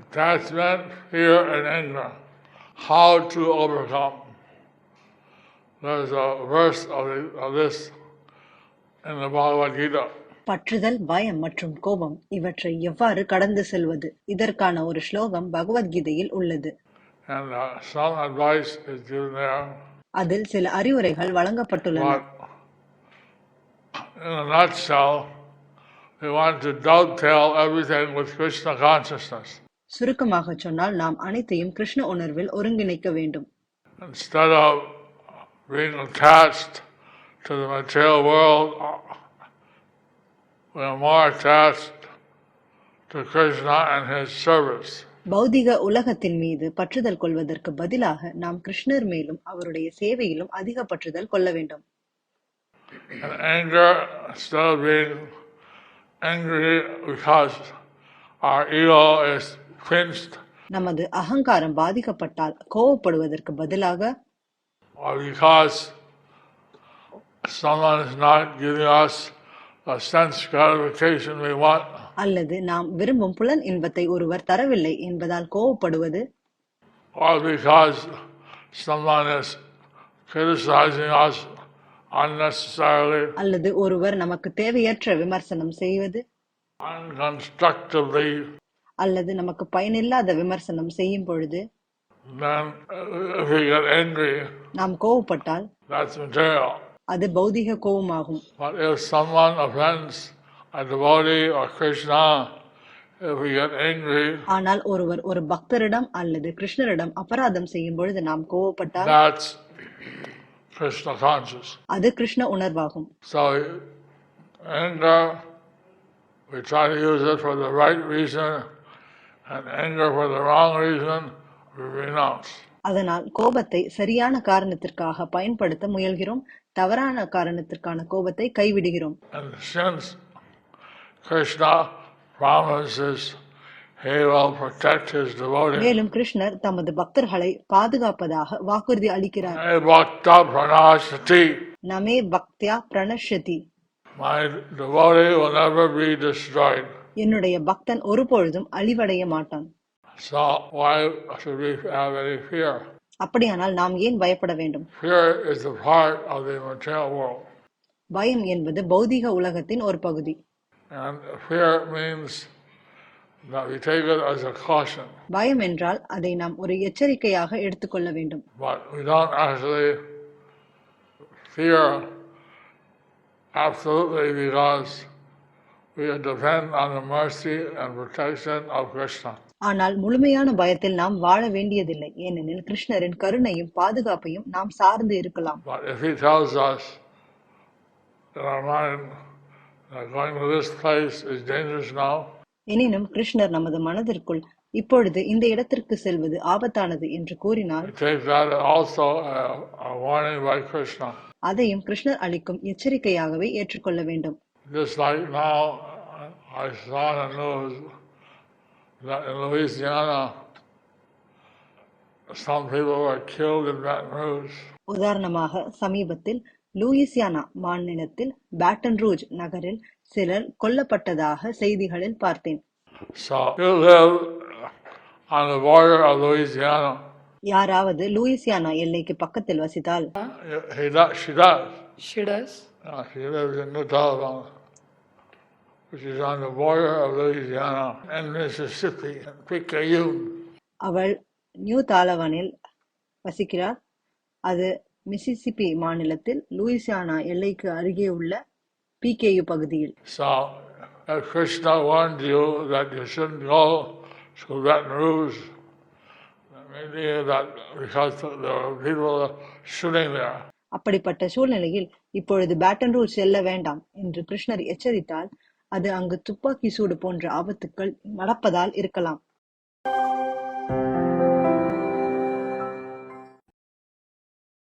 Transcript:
attachment, fear, and anger. How to overcome. There's a verse of, the, of this in the Bhagavad Gita. பற்றுதல் பயம் மற்றும் கோபம் இவற்றை எவ்வாறு கடந்து செல்வது இதற்கான ஒரு ஸ்லோகம் பகவத்கீதையில் உள்ளது uh. அதில் சில அறிவுரைகள் வழங்கப்பட்டுள்ளன But in a nutshell, we want to dovetail everything with Krishna consciousness. சுருக்கமாக சொன்னால் நாம் அனைத்தையும் கிருஷ்ண உணர்வில் ஒருங்கிணைக்க வேண்டும் Instead of being attached to the material world, uh, we are more attached to Krishna and His service. பௌதிக உலகத்தின் மீது பற்றுதல் கொள்வதற்கு பதிலாக நாம் கிருஷ்ணர் மேலும் அவருடைய சேவையிலும் அதிக பற்றுதல் கொள்ள வேண்டும் angry because our ego is நமது அகங்காரம் பாதிக்கப்பட்டால் கோவப்படுவதற்கு பதிலாக or because someone is not giving us the sense gratification we want, அல்லது நாம் விரும்பும் புலன் இன்பத்தை ஒருவர் தரவில்லை என்பதால் கோவப்படுவது or because someone is criticizing us unnecessarily, அல்லது ஒருவர் நமக்கு தேவையற்ற விமர்சனம் செய்வது unconstructively, அல்லது நமக்கு பயனில்லாத விமர்சனம் செய்யும் பொழுது uh, நாம் கோவப்பட்டால். அது பௌதிக கோபமாகும் ஆனால் ஒருவர் ஒரு பக்தரிடம் அல்லது கிருஷ்ணரிடம் அபராதம் செய்யும் பொழுது நாம் கோவப்பட்டால் that's Krishna conscious. அது Krishna உணர்வாகும் So anger, we try to use it for the right reason, and anger for the wrong reason, we renounce. அதனால் கோபத்தை சரியான காரணத்திற்காக பயன்படுத்த முயல்கிறோம் தவறான காரணத்திற்கான கோபத்தை கைவிடுகிறோம் And since Krishna promises he will protect his devotee, மேலும் கிருஷ்ணர் தமது பக்தர்களை பாதுகாப்பதாக வாக்குறுதி அளிக்கிறார் Hey, Bhakta Pranashati, நமே Paktia பிரணஷதி my devotee will never be destroyed. என்னுடைய பக்தன் ஒருபொழுதும் அழிவடைய மாட்டான்? அப்படியானால் நாம் ஏன் பயப்பட வேண்டும். பயம் என்பது பௌதிக உலகத்தின் ஒரு பகுதி பயம் என்றால் அதை நாம் ஒரு எச்சரிக்கையாக எடுத்துக்கொள்ள வேண்டும் absolutely because we depend on the mercy and protection of Krishna. ஆனால் முழுமையான பயத்தில் நாம் வாழ வேண்டியதில்லை ஏனெனில் கிருஷ்ணரின் கருணையும் பாதுகாப்பையும் நாம் சார்ந்து இருக்கலாம் But if he tells us that our mind that going to this place is dangerous now, எனினும் கிருஷ்ணர் நமது மனதிற்குள் இப்பொழுது இந்த இடத்திற்கு செல்வது ஆபத்தானது என்று கூறினால். அதையும் கிருஷ்ணர் அளிக்கும் எச்சரிக்கையாகவே ஏற்றுக்கொள்ள வேண்டும் Just like now, I saw in the news that in Louisiana, some people were killed in Baton Rouge. உதாரணமாக சமீபத்தில் லூயிசியானா மாநிலத்தில் பேட்டன் ரூஜ் நகரில் சிலர் கொல்லப்பட்டதாக செய்திகளில் பார்த்தேன். யாராவது லூயிசியானா எல்லைக்கு பக்கத்தில் வசித்தால் He Uh, she lives in New which is on the border of Louisiana and Mississippi and Picayune. அவள் நியூ தாலவனில் வசிக்கிறார் அது மிசிசிபி மாநிலத்தில் லூயிசியானா எல்லைக்கு அருகே உள்ள பிகேயு பகுதியில் So if Krishna warned you that you shouldn't go to Baton Rouge, maybe that because there were people shooting there. அப்படிப்பட்ட சூழ்நிலையில் இப்பொழுது பேட்டன் ரூல் செல்ல வேண்டாம் என்று கிருஷ்ணர் எச்சரித்தால் அது அங்கு துப்பாக்கி சூடு போன்ற ஆபத்துக்கள் நடப்பதால் இருக்கலாம்.